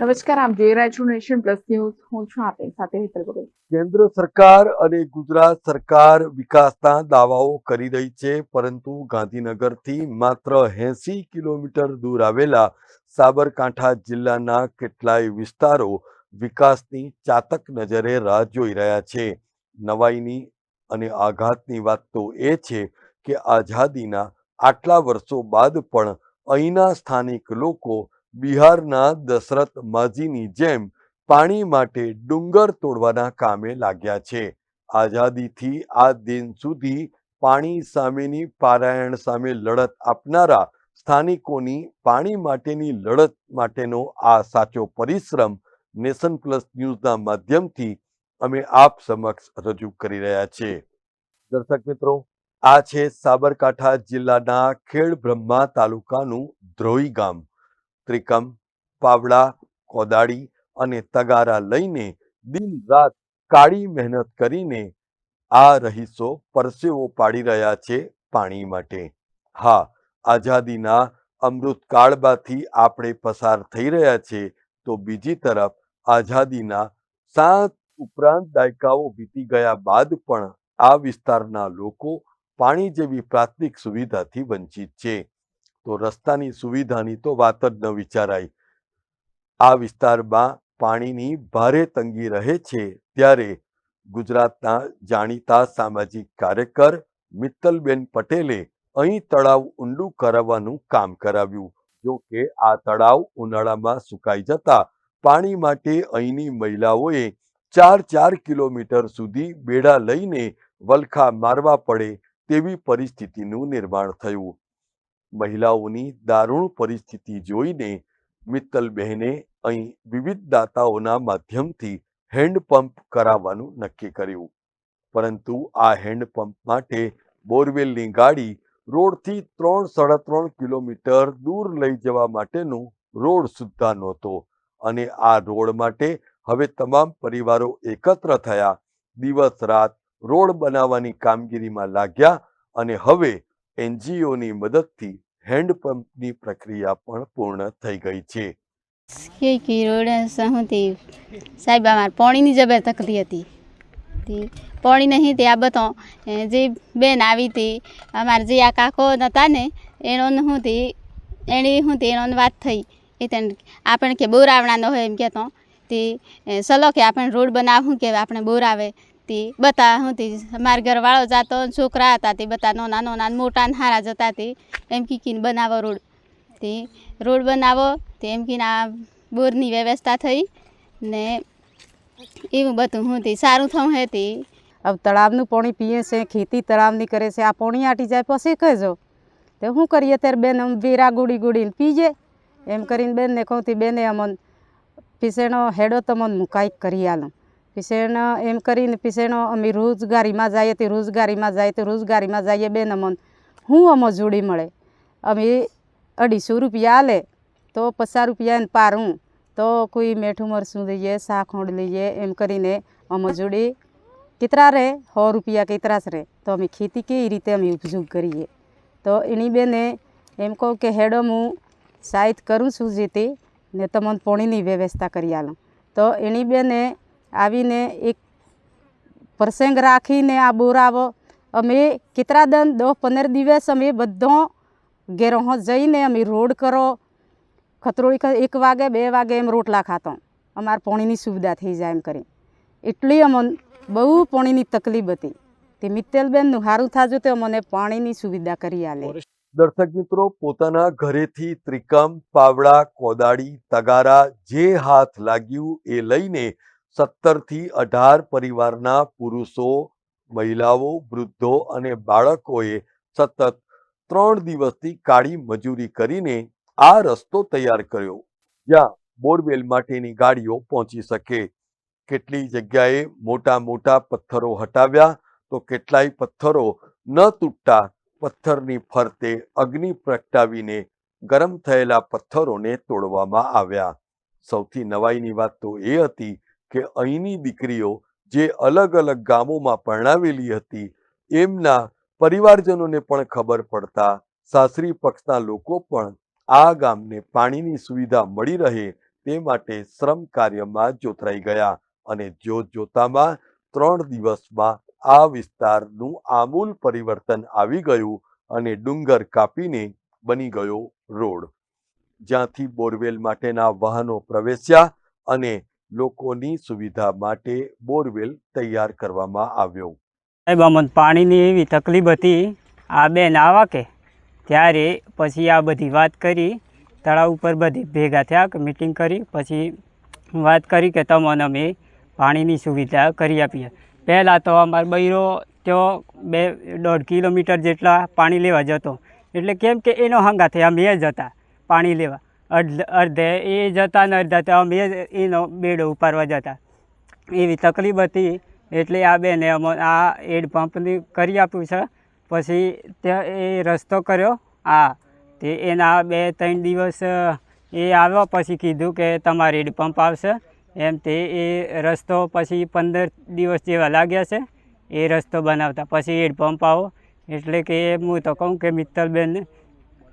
નમસ્કાર જોઈ રહ્યા છો નેશન પ્લસ ન્યૂઝ. હું છું આપની સાથે હેતલ ભગત કેન્દ્ર સરકાર અને ગુજરાત સરકાર વિકાસના દાવાઓ કરી રહી છે, પરંતુ ગાંધીનગરથી માત્ર એંસી કિલોમીટર દૂર આવેલા સાબરકાંઠા જિલ્લાના કેટલાય વિસ્તારો વિકાસની ચાતક નજરે રાહ જોઈ રહ્યા છે. નવાઈની અને આઘાતની વાત તો એ છે કે આઝાદીના આટલા વર્ષો બાદ પણ અહીંના સ્થાનિક લોકો બિહારના દશરથ માઝીની જેમ પાણી માટે ડુંગર તોડવાના કામે લાગ્યા છે. આઝાદીથી આ દિન સુધી પાણી સામેની પારાયણ સામે લડત આપનારા સ્થાનિકોની પાણી માટેની લડત માટેનો આ સાચો પરિશ્રમ નેશન પ્લસ ન્યૂઝના માધ્યમથી અમે આપ સમક્ષ રજૂ કરી રહ્યા છીએ. દર્શક મિત્રો, આ છે સાબરકાંઠા જિલ્લાના ખેડ બ્રહ્મા તાલુકાનું ધ્રોઈ ગામ. ત્રિકમ, પાવડા, કોદાળી અને તગારા લઈને દિન રાત કાળી મહેનત કરીને આ રહીશો પરસેવો પાડી રહ્યા છે પાણી માટે. હા, આઝાદીના અમૃતકાળમાંથી આપણે પસાર થઈ રહ્યા છે તો બીજી તરફ આઝાદીના સાત ઉપરાંત દાયકાઓ વીતી ગયા બાદ પણ આ વિસ્તારના લોકો પાણી જેવી પ્રાથમિક સુવિધાથી વંચિત છે. તો રસ્તાની સુવિધાની તો વાત જ ન વિચારાય. આ વિસ્તારમાં પાણીની ભારે તંગી રહે છે ત્યારે ગુજરાતના જાણીતા સામાજિક કાર્યકર મિત્તલબેન પટેલે અહીં તળાવ ઊંડું કરાવવાનું કામ કરાવ્યું. જો કે આ તળાવ ઉનાળામાં સુકાઈ જતા પાણી માટે અહીંની મહિલાઓએ ચાર ચાર કિલોમીટર સુધી બેડા લઈને વલખા મારવા પડે તેવી પરિસ્થિતિનું નિર્માણ થયું. મહિલાઓની દારૂણ પરિસ્થિતિ જોઈને મિત્તલબહેને અહીં વિવિધ દાતાઓના માધ્યમથી હેન્ડપંપ કરાવવાનું નક્કી કર્યું. પરંતુ આ હેન્ડપંપ માટે બોરવેલની ગાડી રોડથી ત્રણ સાડા ત્રણ કિલોમીટર દૂર લઈ જવા માટેનું રોડ સુદ્ધા નહોતો અને આ રોડ માટે હવે તમામ પરિવારો એકત્ર થયા. દિવસ રાત રોડ બનાવવાની કામગીરીમાં લાગ્યા અને હવે એનજીઓની મદદથી હેન્ડપંપની પ્રક્રિયા પણ પૂર્ણ થઈ ગઈ છે. કે કે રોડ શું સાહેબ અમારે પાણીની જબર તકલી હતી. તે પાણી નહીં, તે આ બધો જે બેન આવી હતી અમારે જે આ કાકો હતા ને એનો હું તે એની શું તે એનો વાત થઈ. એ તેને આપણે કે બોરાવણાનો હોય એમ કહેતો તે સલો કે આપણે રોડ બનાવું કે આપણે બોરાવે. તે બતા હું તે મારા ઘરવાળો જાતો છોકરા હતા તે બતા નાના નાના મોટા ને હારા જતા તે એમ કીકીને બનાવો રોડ તે રોડ બનાવો તે એમ કીને આ બોરની વ્યવસ્થા થઈ ને એવું બધું હું તે સારું થયું હે તે હવે તળાવનું પાણી પીએ છે ખેતી તળાવની કરે છે આ પાણી આટી જાય પછી કહેજો તો શું કરીએ ત્યારે બેન આમ વેરા ગુડી ગુડીને પીજે એમ કરીને બેનને કહું તી બેને અમન પીસેનો હેડો તમને હું કાંઈક કરી આલું પીસેણ, એમ કરીને પીસેણો અમે રોજગારીમાં જઈએ તે રોજગારીમાં જાય તો રોજગારીમાં જઈએ બેન અમન હું અમો જોડી મળે. અમે અઢીસો રૂપિયા લે તો પચાસ રૂપિયા એને પારું તો કોઈ મેઠું મરસું લઈએ શાખોંડ લઈએ, એમ કરીને અમો જોડે કેટલા રહે, સો રૂપિયા કેટલા રહે. તો અમે ખેતી કેવી રીતે અમે ઉપજોગ કરીએ? તો એની બેને એમ કહું કે, હેડો, હું સાહિત કરું છું જે તે, ને તમને પોણીની વ્યવસ્થા કરી આલું. તો એની બેને આવીને એક પ્રસંગ રાખીને આ બોરાવો. અમે કેટલા દન દસ પંદર દિવસ અમે બધો ઘેરો જઈને અમે રોડ કરો. ખતરોળી એક વાગે, બે વાગે એમ રોટલા ખાતો. અમારે પાણીની સુવિધા થઈ જાય એમ કરી. એટલી અમને બહુ પાણીની તકલીફ હતી. તે મિત્તલબેનનું સારું થાજો તો અમને પાણીની સુવિધા કરી આલે. દર્શક મિત્રો, પોતાના ઘરેથી ત્રિકમ, પાવડા, કોદાળી, તગારા જે હાથ લાગ્યું એ લઈને સત્તરથી અઢાર પરિવારના પુરુષો, મહિલાઓ, વૃદ્ધો અને બાળકોએ સતત ત્રણ દિવસથી કાળી મજૂરી કરીને આ રસ્તો તૈયાર કર્યો. જ્યાં બોરવેલ માટેની ગાડીઓ પહોંચી શકે. કેટલી જગ્યાએ મોટા મોટા પથ્થરો હટાવ્યા તો કેટલાય પથ્થરો ન તૂટતા પથ્થરની ફરતે અગ્નિ પ્રગટાવીને ગરમ થયેલા પથ્થરોને તોડવામાં આવ્યા. સૌથી નવાઈની વાત તો એ હતી કે અહીંની દીકરીઓ જે અલગ અલગ ગામોમાં પરણાવેલી હતી, એમના પરિવારજનોને પણ ખબર પડતા સાસરી પક્ષના લોકો પણ આ ગામને પાણીની સુવિધા મળી રહે તે માટે શ્રમ કાર્યમાં જોતરાઈ ગયા અને જોત જોતામાં ત્રણ દિવસમાં આ વિસ્તારનું આમૂલ પરિવર્તન આવી ગયું અને ડુંગર કાપીને બની ગયો રોડ. જ્યાંથી બોરવેલ માટેના વાહનો પ્રવેશ્યા અને લોકોની સુવિધા માટે બોરવેલ તૈયાર કરવામાં આવ્યો. સાહેબ, અમને, પાણીની એવી તકલીફ હતી, આ બેન આવા કે? ત્યારે પછી આ બધી વાત કરી, તળાવ ઉપર બધી ભેગા થયા કે મિટિંગ કરી, પછી વાત કરી કે તમને અમે પાણીની સુવિધા કરી આપીએ. પહેલાં તો અમારો બૈરો તો બે દોઢ કિલોમીટર જેટલા પાણી લેવા જતો. એટલે કેમ કે એનો હંગાથે અમે જ હતા, પાણી લેવા. અડધ અડધે, એ જતા ને અડધા અમે એનો બેડો ઉપાડવા જતા. એવી તકલીફ હતી, એટલે આ બેને અમને આ હેડપંપની કરી આપ્યું છે. પછી ત્યાં એ રસ્તો કર્યો. આ, તે એના બે, ત્રણ દિવસ એ આવ્યો, પછી કીધું કે તમારે હેડપંપ આવશે. એમ તે, એ રસ્તો પછી પંદર દિવસ જેવા લાગ્યા છે. એ રસ્તો બનાવતા. પછી હેડપંપ આવો. એટલે કે હું તો કહું કે મિત્તલબેન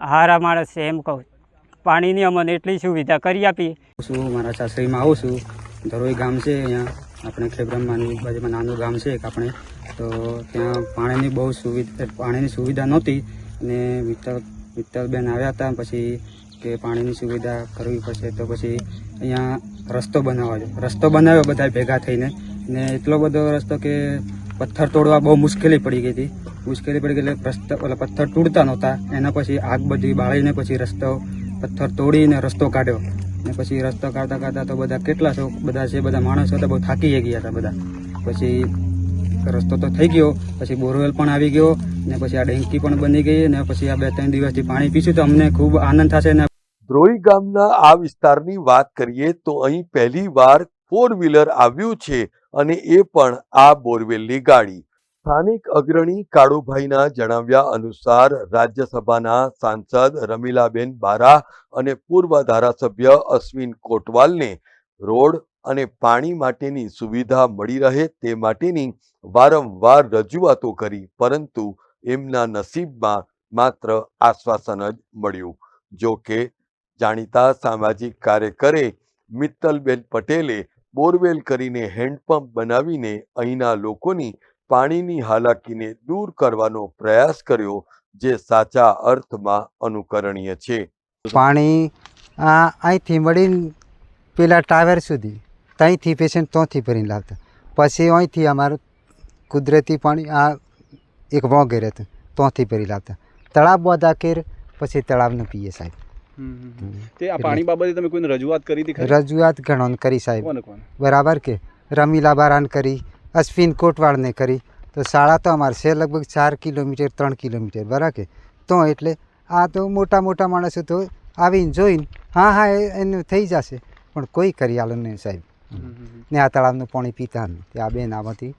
હારા માણસ છે એમ કહું. પાણીની અમને એટલી સુવિધા કરી આપી. છું, મારા સાસરીમાં આવું છું. ધરોઈ ગામ છે અહીંયા. આપણે ખેબ્રહ્માની બાજુમાં નાનું ગામ છે એક આપણે. તો ત્યાં પાણીની બહુ સુવિધા, પાણીની સુવિધા નહોતી. અને વિઠ્ઠલ, વિઠ્ઠલબેન આવ્યા હતા પછી કે પાણીની સુવિધા કરવી પડશે તો પછી અહીંયા રસ્તો બનાવવા રસ્તો બનાવ્યો બધા ભેગા થઈને. ને એટલો બધો રસ્તો કે પથ્થર તોડવા બહુ મુશ્કેલી પડી ગઈ હતી. મુશ્કેલી પડી ગઈ એટલે રસ્તા પથ્થર તૂટતા નહોતા. એના પછી આગ બધી બાળીને પછી રસ્તો પથ્થર તોડીને રસ્તો કાઢ્યો. ને પછી રસ્તો કાઢતા કાઢતા તો બધા કેટલા છો? બધા છે બધા માણસો હતા, બહુ થાકી ગયા હતા બધા. પછી રસ્તો તો થઈ ગયો, પછી બોરવેલ પણ આવી ગયો, ને પછી આ ડેન્કી પણ બની ગઈ, ને પછી આ બે ત્રણ દિવસથી પાણી પીશું તો અમને ખૂબ આનંદ થશે ને ધ્રોઈ ગામના આ વિસ્તારની વાત કરીએ તો અહીં પહેલી વાર ફોર વ્હીલર આવ્યું છે અને એ પણ આ બોરવેલની ગાડી. સ્થાનિક અગ્રણી કાળુભાઈના જણાવ્યા અનુસાર રાજ્યસભાના સાંસદ રમીલાબેન બારા અને પૂર્વ ધારાસભ્ય અશ્વિન કોટવાલને રોડ અને પાણી માટેની સુવિધા મળી રહે તે માટેની વારંવાર રજૂઆતો કરી, પરંતુ એમના નસીબમાં માત્ર આશ્વાસન જ મળ્યું. જો કે જાણીતા સામાજિક કાર્યકરે મિત્તલબેન પટેલે બોરવેલ કરીને હેન્ડપંપ બનાવીને અહીંના લોકોની પાણીની હાલાકીને દૂર કરવાનો પ્રયાસ કર્યો જે સાચા અર્થમાં અનુકરણીય છે. પાણી આ અહીંથી મળીને પેલા ટાવર સુધી ત્યાંથી પેશન્ટ ત્યાંથી ભરીને લાવતા. પછી અહીંથી અમારું કુદરતી પાણી આ એક વગેરે હતું ત્યાંથી ભરી લાવતા. તળાવ બધા કેર પછી તળાવનું પીએ સાહેબ. તે આ પાણી બાબતે તમે કોઈને રજૂઆત કરી હતી રજૂઆત ઘણો કરી સાહેબ. કોને કોને? બરાબર કે? રમીલા બારાન કરી અશ્વિન કોટવાળને કરી. તો શાળા તો અમારે છે લગભગ ચાર કિલોમીટર ત્રણ કિલોમીટર બરાબર તો એટલે આ તો મોટા મોટા માણસો તો આવીને જોઈને હા હા એ એનું થઈ જશે. પણ કોઈ કરી આલો નહીં સાહેબ. ને આ તળાવનું પાણી પીતા નહીં આ બેન આમાંથી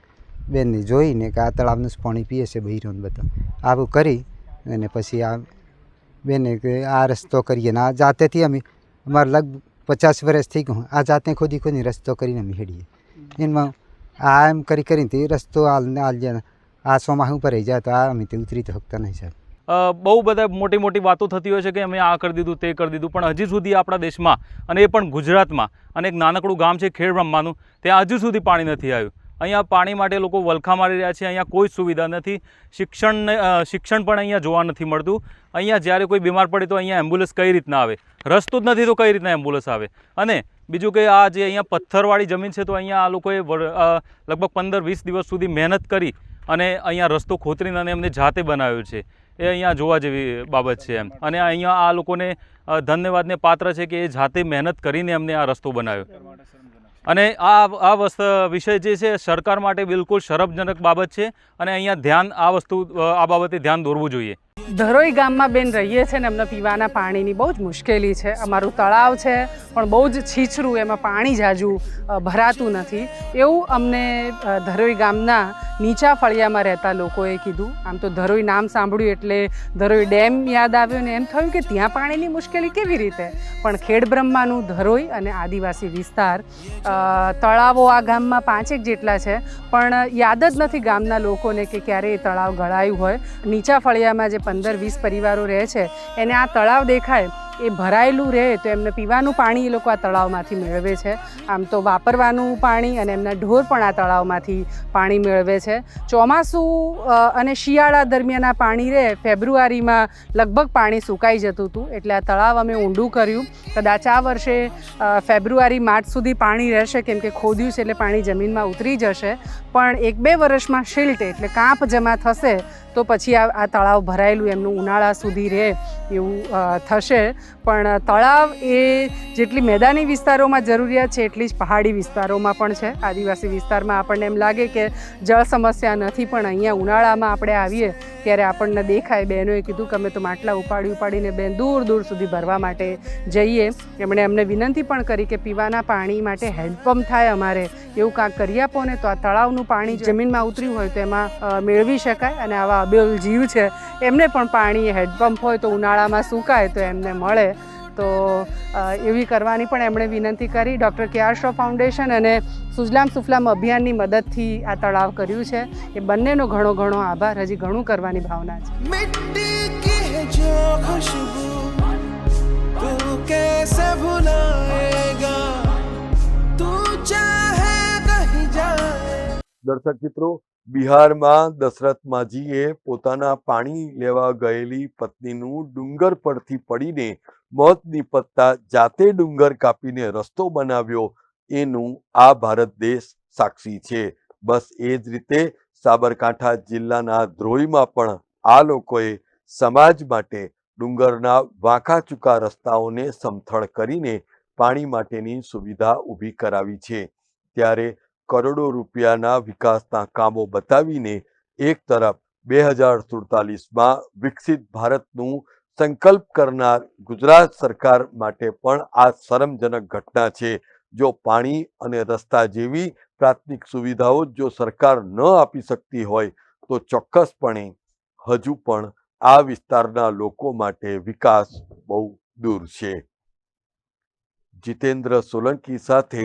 બેનને જોઈને કે આ તળાવનું જ પાણી પીએ છે બહિરોને બધા. આવું કરી અને પછી આ બેને કે આ રસ્તો કરીએ. ને આ જાતેથી અમે અમારે લગભગ પચાસ વર્ષ થઈ ગયું. આ જાતે ખોદી ખોદી રસ્તો કરીને અમે હેડીએ. એમાં આ એમ કરી કરીને તે રસ્તો હાલને હાલ જાય આ સોમાહું પર રહી જાય તો આ અમે તે ઉતરી તો શકતા નહીં સાહેબ. બહુ બધા મોટી મોટી વાતો થતી હોય છે કે અમે આ કરી દીધું, તે કરી દીધું, પણ હજી સુધી આપણા દેશમાં અને એ પણ ગુજરાતમાં અને એક નાનકડું ગામ છે ખેડ બ્રહ્માનું, ત્યાં હજુ સુધી પાણી નથી આવ્યું. અહીંયા પાણી માટે લોકો વલખા મારી રહ્યા છે, અહીંયા કોઈ સુવિધા નથી, શિક્ષણ શિક્ષણ પણ અહીંયા જોવા નથી મળતું. અહીંયા જ્યારે કોઈ બીમાર પડે તો અહીંયા એમ્બ્યુલન્સ કઈ રીતના આવે? રસ્તો જ નથી તો કઈ રીતના એમ્બ્યુલન્સ આવે? અને બીજું કે આ જે અહીંયા પથ્થરવાળી જમીન છે, તો અહીંયા આ લોકોએ લગભગ પંદર વીસ દિવસ સુધી મહેનત કરી અને અહીંયા રસ્તો ખોતરીને અને એમને જાતે બનાવ્યો છે. એ અહીંયા જોવા જેવી બાબત છે એમ. અને અહીંયા આ લોકોને ધન્યવાદને પાત્ર છે કે એ જાતે મહેનત કરીને એમને આ રસ્તો બનાવ્યો. અને આ આ વસ્તુ, વિષય જે છે, સરકાર માટે બિલકુલ શરમજનક બાબત છે અને અહીંયા ધ્યાન, આ વસ્તુ આ બાબતે ધ્યાન દોરવું જોઈએ. ધરોઈ ગામમાં બેન રહીએ છીએ ને અમને પીવાના પાણીની બહુ જ મુશ્કેલી છે. અમારું તળાવ છે, પણ બહુ જ છીછરું, એમાં પાણી જાજુ ભરાતું નથી. એવું અમને ધરોઈ ગામના નીચા ફળિયામાં રહેતા લોકોએ કીધું. આમ તો ધરોઈ નામ સાંભળ્યું એટલે ધરોઈ ડેમ યાદ આવ્યો ને એમ થયું કે ત્યાં પાણીની મુશ્કેલી કેવી રીતે? પણ ખેડબ્રહ્માનું ધરોઈ અને આદિવાસી વિસ્તાર તળાવો આ ગામમાં પાંચેક જેટલા છે, પણ યાદ જ નથી ગામના લોકોને કે ક્યારે એ તળાવ ગળાયું હોય. નીચા ફળિયામાં જે પંદર, વીસ પરિવારો રહે છે, એને આ તળાવ દેખાય, એ ભરાયેલું રહે તો એમને પીવાનું પાણી એ લોકો આ તળાવમાંથી મેળવે છે. આમ તો વાપરવાનું પાણી અને એમના ઢોર પણ આ તળાવમાંથી પાણી મેળવે છે. ચોમાસું અને શિયાળા દરમિયાન આ પાણી રહે, ફેબ્રુઆરીમાં લગભગ પાણી સુકાઈ જતું હતું, એટલે આ તળાવ અમે ઊંડું કર્યું. કદાચ આ વર્ષે ફેબ્રુઆરી, માર્ચ સુધી પાણી રહેશે, કેમ કે ખોદ્યું છે એટલે પાણી જમીનમાં ઉતરી જશે. પણ એક બે વર્ષમાં શિલ્ટ, એટલે કાંપ જમા થશે તો પછી આ આ તળાવ ભરાયેલું, એમનું ઉનાળા સુધી રહે એવું થશે. પણ તળાવ એ જેટલી મેદાની વિસ્તારોમાં જરૂરિયાત છે, એટલી જ પહાડી વિસ્તારોમાં પણ છે. આદિવાસી વિસ્તારમાં આપણને એમ લાગે કે જળ સમસ્યા નથી, પણ અહીંયા ઉનાળામાં આપણે આવીએ ત્યારે આપણને દેખાય બહેનોએ કીધું કે અમે તો માટલા ઉપાડી ઉપાડીને બેન દૂર દૂર સુધી ભરવા માટે જઈએ. એમણે અમને વિનંતી પણ કરી કે પીવાના પાણી માટે હેન્ડપંપ થાય અમારે. એવું કાંક કરી આપો ને તો આ તળાવનું પાણી જમીનમાં ઉતર્યું હોય તો એમાં મેળવી શકાય અને આવા અબેલ જીવ છે એમને પણ પાણી હેન્ડપંપ હોય તો ઉનાળામાં સુકાય તો એમને મળે. તો એવી કરવાની પણ એમણે વિનંતી કરી. ડૉક્ટર કે આર શો ફાઉન્ડેશન અને સુજલામ સુફલામ અભિયાનની મદદથી આ તળાવ કર્યું છે. એ બંનેનો ઘણો ઘણો આભાર. હજી ઘણું કરવાની ભાવના છે. દર્શક ચિત્રો બિહારમાં દશરથ માજીએ પોતાના પાણી લેવા ગયેલી પત્નીનું ડુંગર પરથી પડીને મોત નીપજતા જાતે ડુંગર કાપીને રસ્તો બનાવ્યો. એનું આ ભારત દેશ સાક્ષી છે. બસ એ જ રીતે સાબરકાંઠા જિલ્લાના ધ્રોઈમાં પણ આ લોકોએ સમાજ માટે ડુંગરના વાંખા ચૂકા રસ્તાઓને સમથળ કરીને પાણી માટેની સુવિધા ઊભી કરાવી છે. ત્યારે કરોડો રૂપિયાના વિકાસના કામો બતાવીને એક તરફ બે હજાર સુડતાલીસમાં વિકસિત ભારતનું સંકલ્પ કરનાર ગુજરાત સરકાર માટે પણ આ શરમજનક ઘટના છે. જો પાણી અને રસ્તા જેવી પ્રાથમિક સુવિધાઓ જો સરકાર ન આપી શકતી હોય, તો ચોક્કસપણે હજુ પણ આ વિસ્તારના લોકો માટે વિકાસ બહુ દૂર છે. જીતેન્દ્ર સોલંકી સાથે